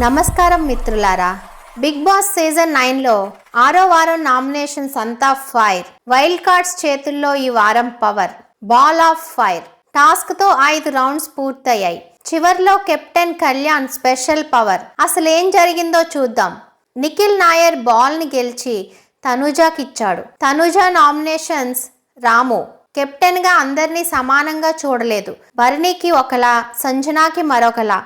నమస్కారం మిత్రులారా. Big boss season నైన్లో ఆరో వారం నామినేషన్స్ అంతా ఫైర్. వైల్డ్ కార్డ్స్ చేతుల్లో ఈ వారం పవర్. Ball of fire. టాస్క్తో ఐదు రౌండ్స్ పూర్తయ్యాయి. చివర్లో కెప్టెన్ కళ్యాణ్ స్పెషల్ పవర్. అసలు ఏం జరిగిందో చూద్దాం. నిఖిల్ నాయర్ బాల్ని గెలిచి తనుజాకిచ్చాడు. తనుజా నామినేషన్స్ రాము. కెప్టెన్గా అందరినీ సమానంగా చూడలేదు. భరణికి ఒకలా సంజనాకి మరొకలా.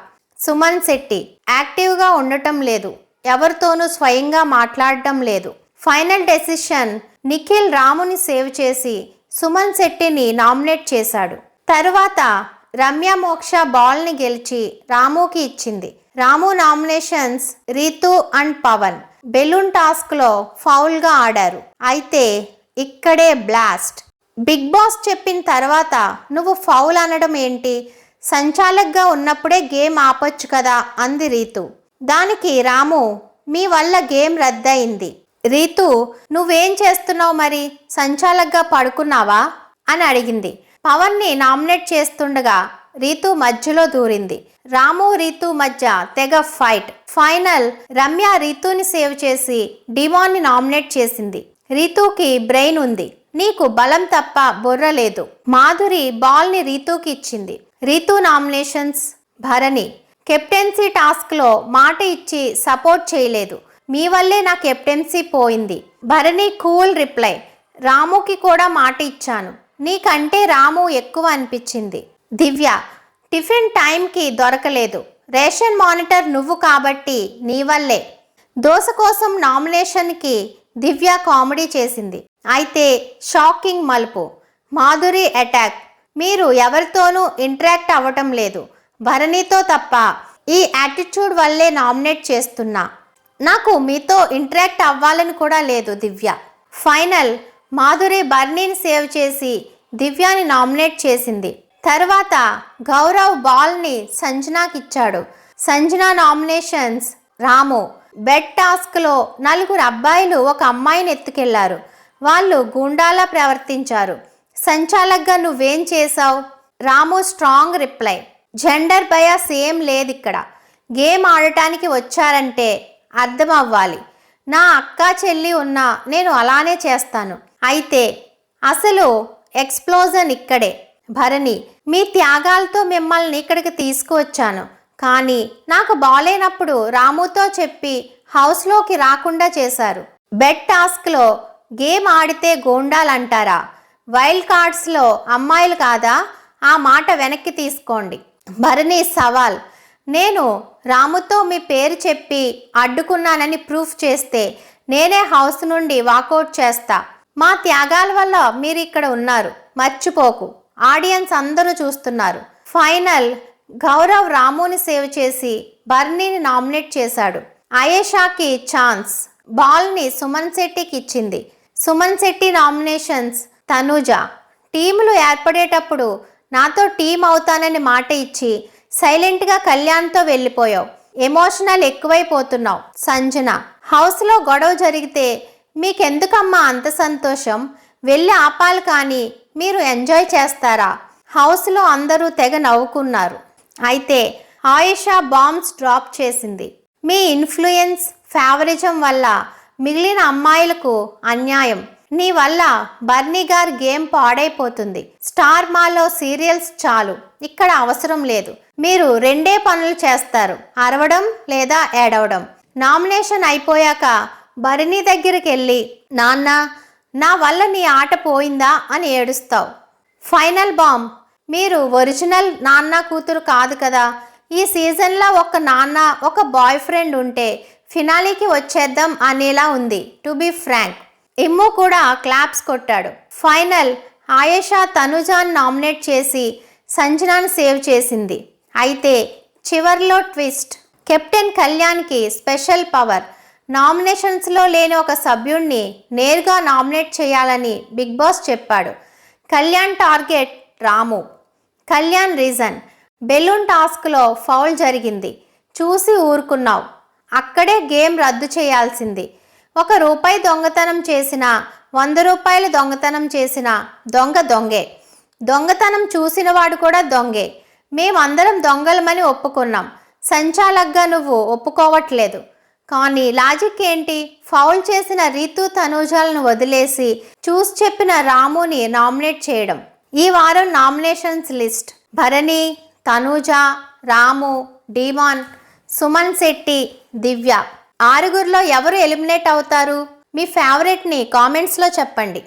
సుమన్ శెట్టి. యాక్టివ్గా ఉండటం లేదు. ఎవరితోనూ స్వయంగా మాట్లాడటం లేదు. ఫైనల్ డెసిషన్ నిఖిల్ రాముని సేవ్ చేసి సుమన్ శెట్టిని నామినేట్ చేశాడు. తరువాత రమ్య మోక్ష బాల్ని గెలిచి రాముకి ఇచ్చింది. Ramu nominations Ritu and Pavan. Balloon టాస్క్లో ఫౌల్గా ఆడారు. అయితే ఇక్కడే బ్లాస్ట్. బిగ్ బాస్ చెప్పిన తర్వాత నువ్వు ఫౌల్ అనడం ఏంటి? సంచాలక్గా ఉన్నప్పుడే గేమ్ ఆపొచ్చు కదా అంది రీతు. దానికి రాము మీ వల్ల గేమ్ రద్దయింది. రీతు నువ్వేం చేస్తున్నావు మరి? సంచాలక్గా పడుకున్నావా? అని అడిగింది. పవన్ని నామినేట్ చేస్తుండగా రీతు మధ్యలో దూరింది. రాము రీతు మధ్య తెగ ఫైట్. ఫైనల్ రమ్య రీతుని సేవ్ చేసి డిమాన్ని నామినేట్ చేసింది. రీతుకి బ్రెయిన్ ఉంది. నీకు బలం తప్ప బుర్ర లేదు. మాధురి బాల్ని రీతుకి ఇచ్చింది. రీతు నామినేషన్స్ భరణి. కెప్టెన్సీ టాస్క్లో మాట ఇచ్చి సపోర్ట్ చేయలేదు. మీ వల్లే నా కెప్టెన్సీ పోయింది. Bharani cool reply. రాముకి కూడా మాట ఇచ్చాను. నీకంటే రాము ఎక్కువ అనిపించింది. దివ్య. టిఫిన్ టైంకి దొరకలేదు. రేషన్ మానిటర్ నువ్వు కాబట్టి నీ వల్లే. దోశ కోసం నామినేషన్కి దివ్య కామెడీ చేసింది. అయితే షాకింగ్ మలుపు. మాధురి అటాక్. మీరు ఎవరితోనూ ఇంటరాక్ట్ అవ్వటం లేదు. భరణితో తప్ప ఈ యాటిట్యూడ్ వల్లే నామినేట్ చేస్తున్నా. నాకు మీతో ఇంటరాక్ట్ అవ్వాలని కూడా లేదు దివ్య. ఫైనల్ మాధురి బర్నీని సేవ్ చేసి దివ్యాని నామినేట్ చేసింది. తర్వాత గౌరవ్ బాల్ని సంజనాకి ఇచ్చాడు సంజన నామినేషన్స్ రాము. బెడ్ టాస్క్లో నలుగురు అబ్బాయిలు ఒక అమ్మాయిని ఎత్తుకెళ్ళారు. వాళ్ళు గుండాలా ప్రవర్తించారు. సంచాలక్గా నువ్వేం చేశావు? Ramu strong reply. Gender bias ఏం లేదు ఇక్కడ గేమ్ ఆడటానికి వచ్చారంటే అర్థం అవ్వాలి నా అక్క చెల్లి ఉన్నా నేను అలానే చేస్తాను. అయితే అసలు ఎక్స్ప్లోజన్ ఇక్కడే. భరణి మీ త్యాగాలతో మిమ్మల్ని ఇక్కడికి తీసుకువచ్చాను. కానీ నాకు బాలేనప్పుడు రాముతో చెప్పి హౌస్లోకి రాకుండా చేశారు. బెడ్ టాస్క్లో గేమ్ ఆడితే గోండాలంటారా? వైల్డ్ కార్డ్స్లో అమ్మాయిలు కాదా? ఆ మాట వెనక్కి తీసుకోండి. భరణి సవాల్. నేను రాముతో మీ పేరు చెప్పి అడ్డుకున్నానని ప్రూఫ్ చేస్తే నేనే హౌస్ నుండి వాకౌట్ చేస్తా. మా త్యాగాల వల్ల మీరు ఇక్కడ ఉన్నారు. మర్చిపోకు. ఆడియన్స్ అందరూ చూస్తున్నారు. ఫైనల్. గౌరవ్ రాముని సేవ్ చేసి బర్నీని నామినేట్ చేశాడు. అయేషాకి ఛాన్స్. బాల్ని సుమన్ శెట్టికి ఇచ్చింది. సుమన్ శెట్టి నామినేషన్స్ తనూజ. టీములు ఏర్పడేటప్పుడు నాతో టీం అవుతానని మాట ఇచ్చి సైలెంట్గా కళ్యాణ్తో వెళ్ళిపోయావు. ఎమోషనల్ ఎక్కువైపోతున్నావు. సంజన హౌస్లో గొడవ జరిగితే మీకెందుకమ్మా అంత సంతోషం? వెళ్ళి ఆపాలి కానీ మీరు ఎంజాయ్ చేస్తారా? హౌస్లో అందరూ తెగ నవ్వుకున్నారు. అయితే ఆయిషా బాంబ్స్ డ్రాప్ చేసింది. మీ ఇన్ఫ్లుయెన్స్ ఫేవరిజం వల్ల మిగిలిన అమ్మాయిలకు అన్యాయం. నీ వల్ల బర్నీ గారి గేమ్ పాడైపోతుంది. స్టార్ మాలో సీరియల్స్ చాలు. ఇక్కడ అవసరం లేదు. మీరు రెండే పనులు చేస్తారు. అరవడం లేదా ఏడవడం. నామినేషన్ అయిపోయాక బరిని దగ్గరికి వెళ్ళి నాన్న నా వల్ల నీ ఆట పోయిందా? అని ఏడుస్తావు. Final bomb. మీరు ఒరిజినల్ నాన్న కూతురు కాదు కదా. ఈ సీజన్లో ఒక నాన్న ఒక బాయ్ ఫ్రెండ్ ఉంటే ఫినాలీకి వచ్చేద్దాం అనేలా ఉంది. To be frank. ఇమ్ము కూడా క్లాప్స్ కొట్టాడు. ఫైనల్ ఆయేషా తనుజాన్ నామినేట్ చేసి సంజనాను సేవ్ చేసింది. అయితే చివర్లో ట్విస్ట్. కెప్టెన్ కళ్యాణ్కి స్పెషల్ పవర్. నామినేషన్స్లో లేని ఒక సభ్యుణ్ణి నేరుగా నామినేట్ చేయాలని బిగ్ బాస్ చెప్పాడు. Kalyan target Ramu. Kalyan reason. Balloon టాస్క్లో ఫౌల్ జరిగింది. చూసి ఊరుకున్నావు. అక్కడే గేమ్ రద్దు చేయాల్సింది. ఒక రూపాయి దొంగతనం చేసిన వంద రూపాయలు దొంగతనం చేసిన దొంగ దొంగే. దొంగతనం చూసినవాడు కూడా దొంగే. మేమందరం దొంగలమని ఒప్పుకున్నాం. సంచాలక్గా నువ్వు ఒప్పుకోవట్లేదు. కానీ లాజిక్ ఏంటి? ఫౌల్ చేసిన రీతు తనూజాలను వదిలేసి చూసి చెప్పిన రాముని నామినేట్ చేయడం. ఈ వారం nominations list. Bharani Tanuja Ramu Demon Suman Shetty Divya. ఆరుగురిలో ఎవరు ఎలిమినేట్ అవుతారు? మీ ఫేవరెట్ని కామెంట్స్లో చెప్పండి.